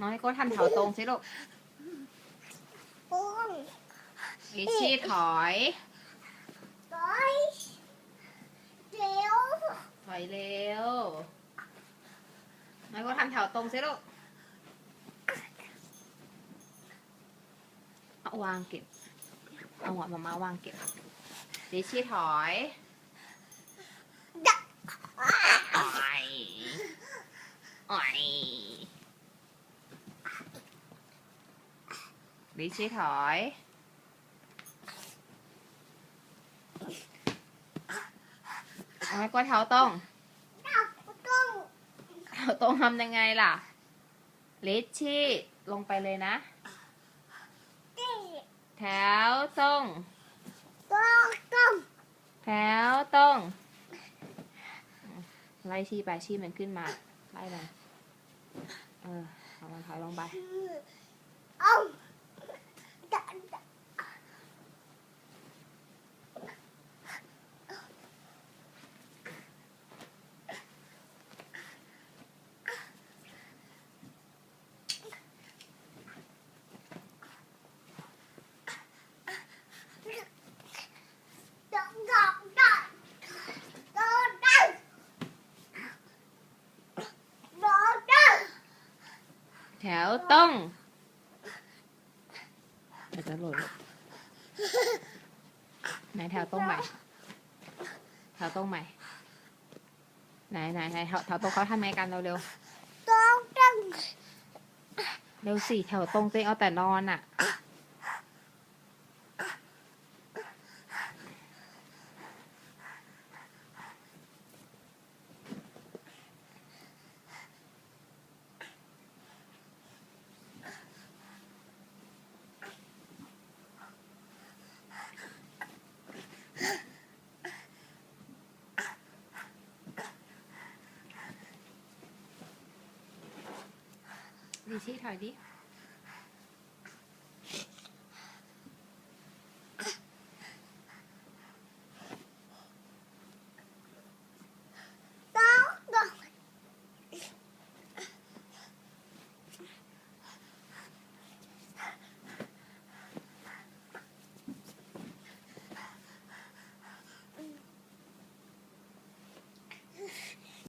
น้องนิโก้ทำแถวตรงสิลูกปุ้งลิชชี่ถอยร้อยเร็วถอยเร็วน้องนิโก้ทำแถวตรงสิลูกเอาวางเก็บ เอาหัวมามาวางเก็บลิชชี่ถอยดักอ่อยอ่อย ลิชชี่ถอยเอาไว้ก็เท้าตรงดักตุ้งเท้าตรงทำยังไงล่ะลิชชี่ลงไปเลยนะ แถวตรงตุ้งตุ้งแถวตรงไล่ชี้ไปชี้มันขึ้นมา ไล่มันเออเอามันถอยลงไปเอาดักดัก ดักดักดักดักดักดักดัก แถวตรงอาจจะหล่นไหนแถวตรงใหม่แถวตรงใหม่ ไหนไหนไหนแถวแถวตรงเขาทำไงกันเร็วเร็วดักดักเร็วสิแถวตรงเต็งเอาแต่นอนอะ ดีชี่ถอยดิ